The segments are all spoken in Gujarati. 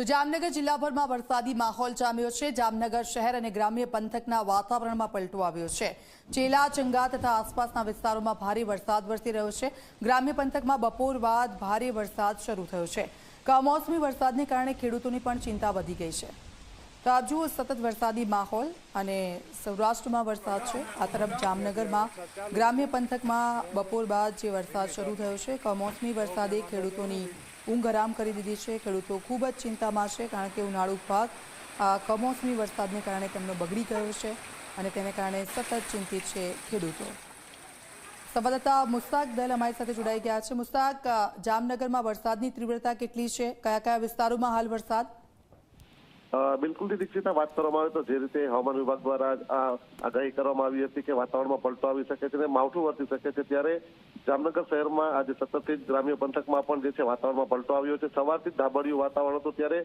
તો જામનગર જિલ્લાભરમાં વરસાદી માહોલ જામ્યો છે. જામનગર શહેર અને ગ્રામ્ય પંથકના વાતાવરણમાં પલટો આવ્યો છે. ચેલા, ચંગા તથા આસપાસના વિસ્તારોમાં ભારે વરસાદ વરસી રહ્યો છે. ગ્રામ્ય પંથકમાં બપોર બાદ ભારે વરસાદ શરૂ થયો છે. કમોસમી વરસાદને કારણે ખેડૂતોની પણ ચિંતા વધી ગઈ છે. તો સતત વરસાદી માહોલ અને સૌરાષ્ટ્રમાં વરસાદ છે. આ તરફ જામનગરમાં ગ્રામ્ય પંથકમાં બપોર બાદ જે વરસાદ શરૂ થયો છે, કમોસમી વરસાદે ખેડૂતોની ઊંઘ હરામ કરી દીધી છે. ખેડૂતો ખૂબ જ ચિંતામાં છે કારણ કે ઉનાળુ પાક કમોસમી વરસાદને કારણે તેમનો બગડી ગયો છે અને તેને કારણે સતત ચિંતિત છે ખેડૂતો. સંવાદદાતા મુસ્તાક દલ અમારી સાથે જોડાઈ ગયા છે. મુસ્તાક, જામનગરમાં વરસાદની તીવ્રતા કેટલી છે? કયા કયા વિસ્તારોમાં હાલ વરસાદ? બિલકુલ દીક્ષિતા વાત કરવામાં આવે તો જે રીતે હવામાન વિભાગ દ્વારા આગાહી કરવામાં આવી હતી કે વાતાવરણમાં પલટો આવી શકે છે અને માવઠું વર્તી શકે છે, ત્યારે જામનગર શહેરમાં આજે સતતથી ગ્રામ્ય પંથકમાં પણ જે છે વાતાવરણમાં પલટો આવ્યો છે. સવારથી જ ધાબળિયું વાતાવરણ હતું, ત્યારે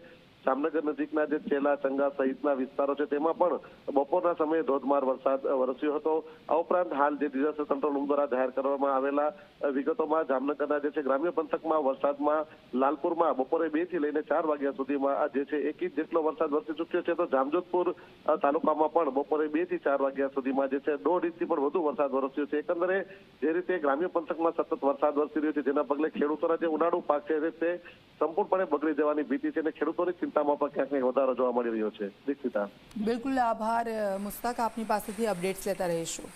જામનગર નજીકના જે ચેલા, ચંગા સહિતના વિસ્તારો છે, તેમાં પણ બપોરના સમયે ધોધમાર વરસાદ વરસ્યો હતો. આ ઉપરાંત હાલ જે ડિઝાસ્ટર કંટ્રોલ રૂમ દ્વારા જાહેર કરવામાં આવેલા વિગતોમાં જામનગરના જે છે, ગ્રામ્ય પંથકમાં વરસાદમાં, લાલપુરમાં બપોરે બેથી લઈને ચાર વાગ્યા સુધીમાં જે છે, એક ઇંચ જેટલો વરસાદ વરસી ચૂક્યો છે, તો જામજોધપુર તાલુકામાં પણ બપોરે બેથી ચાર વાગ્યા સુધીમાં જે છે, દોઢ ઇંચથી પણ વધુ વરસાદ વરસ્યો છે. એકંદરે જે રીતે ગ્રામ્ય પંથકમાં સતત વરસાદ વરસી રહ્યો છે, જેના પગલે ખેડૂતોના જે ઉનાળુ પાક છે, તે સંપૂર્ણપણે બગડી જવાની ભીતિ છે અને ખેડૂતોની ચિંતામાં પણ ક્યાંક કંઈક વધારો જોવા મળી રહ્યો છે. દીક્ષિતા. બિલકુલ આભાર મુસ્તાક, આપની પાસેથી અપડેટ્સ લેતા રહીશું.